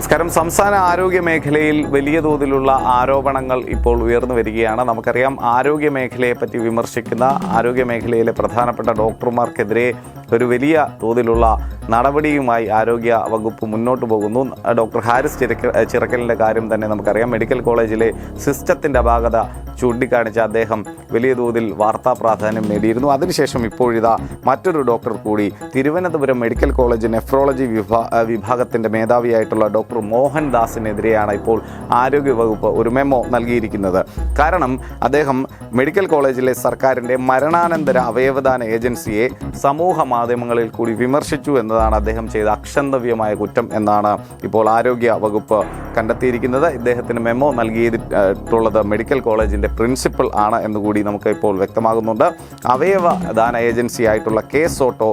നമസ്കാരം. സംസ്ഥാന ആരോഗ്യ മേഖലയിൽ വലിയ തോതിലുള്ള ആരോപണങ്ങൾ ഇപ്പോൾ ഉയർന്നു വരികയാണ്. നമുക്കറിയാം ആരോഗ്യ മേഖലയെ പറ്റി വിമർശിക്കുന്ന ആരോഗ്യ മേഖലയിലെ പ്രധാനപ്പെട്ട ഡോക്ടർമാർക്കെതിരെ ഒരു വലിയ തോതിലുള്ള നടപടിയുമായി ആരോഗ്യ വകുപ്പ് മുന്നോട്ട് പോകുന്നു. ഡോക്ടർ ഹാരിസ് ചിറക്കൽ ചിറക്കലിന്റെ കാര്യം തന്നെ നമുക്കറിയാം. മെഡിക്കൽ കോളേജിലെ സിസ്റ്റത്തിന്റെ അപാകത ചൂണ്ടിക്കാണിച്ച അദ്ദേഹം വലിയ തോതിൽ വാർത്താ പ്രാധാന്യം നേടിയിരുന്നു. അതിനുശേഷം ഇപ്പോഴിതാ മറ്റൊരു ഡോക്ടർ കൂടി തിരുവനന്തപുരം മെഡിക്കൽ കോളേജ് നെഫ്രോളജി വിഭാ വിഭാഗത്തിന്റെ മേധാവിയായിട്ടുള്ള ഡോക്ടർ മോഹൻദാസിനെതിരെയാണ് ഇപ്പോൾ ആരോഗ്യ വകുപ്പ് ഒരു മെമ്മോ നൽകിയിരിക്കുന്നത്. കാരണം അദ്ദേഹം മെഡിക്കൽ കോളേജിലെ സർക്കാരിന്റെ മരണാനന്തര അവയവദാന ഏജൻസിയെ സമൂഹ മാധ്യമങ്ങളിൽ കൂടി വിമർശിച്ചു എന്നതാണ് അദ്ദേഹം ചെയ്ത അക്ഷന്തവ്യമായ കുറ്റം എന്നാണ് ഇപ്പോൾ ആരോഗ്യ വകുപ്പ് കണ്ടെത്തിയിരിക്കുന്നത്. ഇദ്ദേഹത്തിന് മെമ്മോ നൽകിയിട്ടുള്ളത് മെഡിക്കൽ കോളേജിന്റെ പ്രിൻസിപ്പൽ ആണ് എന്നുകൂടി നമുക്ക് ഇപ്പോൾ വ്യക്തമാകുന്നുണ്ട്. അവയവ ദാന ഏജൻസി ആയിട്ടുള്ള കെ സോട്ടോ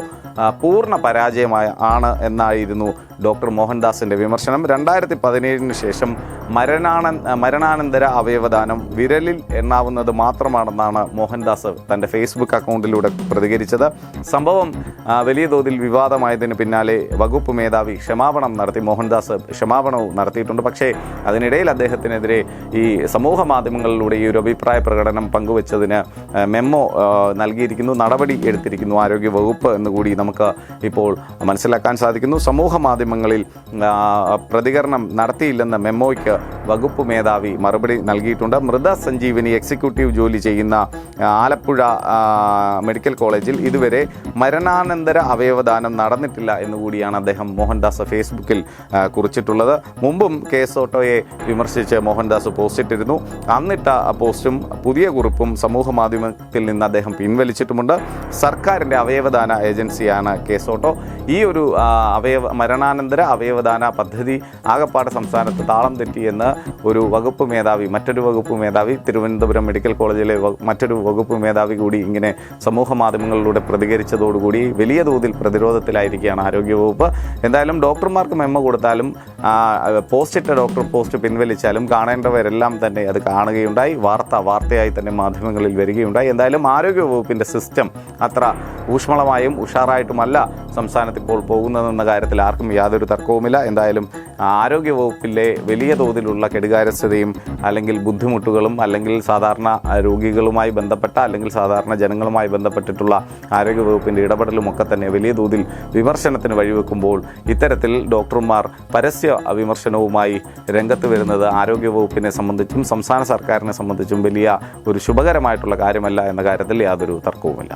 പൂർണ പരാജയമായ ആണ് എന്നായിരുന്നു ഡോക്ടർ മോഹൻദാസിന്റെ വിമർശനം. രണ്ടായിരത്തി പതിനേഴിന് ശേഷം മരണാന മരണാനന്തര അവയവദാനം വിരലിൽ എണ്ണാവുന്നത് മാത്രമാണെന്നാണ് മോഹൻദാസ് തന്റെ ഫേസ്ബുക്ക് അക്കൗണ്ടിലൂടെ പ്രതികരിച്ചത്. സംഭവം വലിയ തോതിൽ വിവാദമായതിന് പിന്നാലെ വകുപ്പ് മേധാവി ക്ഷമാപണം നടത്തി. മോഹൻദാസ് ക്ഷമാപണവും നടത്തിയിട്ടുണ്ട്. പക്ഷേ അതിനിടയിൽ അദ്ദേഹത്തിനെതിരെ ഈ സമൂഹ മാധ്യമങ്ങളിലൂടെ ഈ ഒരു അഭിപ്രായ പ്രകടനം പങ്കുവച്ചതിന് മെമ്മോ നൽകിയിരിക്കുന്നു നടപടി എടുത്തിരിക്കുന്നു ആരോഗ്യ വകുപ്പ് എന്ന് കൂടി നമുക്ക് ഇപ്പോൾ മനസ്സിലാക്കാൻ സാധിക്കുന്നു. സമൂഹ മാധ്യമങ്ങളിൽ പ്രതികരണം നടത്തിയില്ലെന്ന മെമ്മോയ്ക്ക് വകുപ്പ് മേധാവി മറുപടി നൽകിയിട്ടുണ്ട്. മൃത സഞ്ജീവിനി എക്സിക്യൂട്ടീവ് ജോലി ചെയ്യുന്ന ആലപ്പുഴ മെഡിക്കൽ കോളേജിൽ ഇതുവരെ മരണാനന്തര അവയവദാനം നടന്നിട്ടില്ല എന്നുകൂടിയാണ് അദ്ദേഹം മോഹൻദാസ് ഫേസ്ബുക്കിൽ കുറിച്ചിട്ടുള്ളത്. മുമ്പും കേസ് ഓട്ടോയെ വിമർശിച്ച് മോഹൻദാസ് പോസ്റ്റ് ഇട്ടിരുന്നു അന്നിട്ട പോസ്റ്റും പുതിയ കുറിപ്പും സമൂഹ മാധ്യമത്തിൽ നിന്ന് അദ്ദേഹം പിൻവലിച്ചിട്ടുമുണ്ട്. സർക്കാരിന്റെ അവയവദാന ഏജൻസിയാണ് കെ എസ് ഓട്ടോ ഈ ഒരു അവയവ മരണാനന്തര അവയവദാന പദ്ധതി ആകപ്പാട് സംസ്ഥാനത്ത് താളം തെറ്റിയെന്ന് ഒരു വകുപ്പ് മേധാവി മറ്റൊരു വകുപ്പ് മേധാവി തിരുവനന്തപുരം മെഡിക്കൽ കോളേജിലെ മറ്റൊരു വകുപ്പ് മേധാവി കൂടി ഇങ്ങനെ സമൂഹ മാധ്യമങ്ങളിലൂടെ പ്രതികരിച്ചതോടുകൂടി വലിയ തോതിൽ പ്രതിരോധത്തിലായിരിക്കുകയാണ് ആരോഗ്യവകുപ്പ്. എന്തായാലും ഡോക്ടർമാർക്ക് മെമ്മ കൊടുത്താലും പോസ്റ്റിട്ട ഡോക്ടർ പോസ്റ്റ് പിൻവലിച്ചാലും കാണേണ്ടവരെല്ലാം തന്നെ അത് കാണുകയുണ്ടായി. വാർത്ത വാർത്തയായി തന്നെ മാധ്യമങ്ങളിൽ വരികയുണ്ടായി. എന്തായാലും ആരോഗ്യവകുപ്പിന്റെ സിസ്റ്റം അത്ര ഊഷ്മളമായും ഉഷാറായിട്ടുമല്ല സംസ്ഥാനത്ത് ഇപ്പോൾ പോകുന്നതെന്ന കാര്യത്തിൽ ആർക്കും യാതൊരു തർക്കവുമില്ല. എന്തായാലും ആരോഗ്യവകുപ്പിലെ വലിയ തോതിലുള്ള കെടുകാര്യസ്ഥതയും അല്ലെങ്കിൽ ബുദ്ധിമുട്ടുകളും അല്ലെങ്കിൽ സാധാരണ രോഗികളുമായി ബന്ധപ്പെട്ട അല്ലെങ്കിൽ സാധാരണ ജനങ്ങളുമായി ബന്ധപ്പെട്ടിട്ടുള്ള ആരോഗ്യവകുപ്പിന്റെ ഇടപെടലും ഒക്കെ തന്നെ വലിയ തോതിൽ വിമർശനത്തിന് വഴിവെക്കുമ്പോൾ ഇത്തരത്തിൽ ഡോക്ടർമാർ പരസ്യ വിമർശനവുമായി രംഗത്ത് വരുന്നത് ആരോഗ്യവകുപ്പിനെ സംബന്ധിച്ചും സംസ്ഥാന സർക്കാരിനെ സംബന്ധിച്ചും വലിയ ഒരു ശുഭകരമായിട്ടുള്ള കാര്യമല്ല എന്ന കാര്യത്തിൽ യാതൊരു തർക്കവുമില്ല.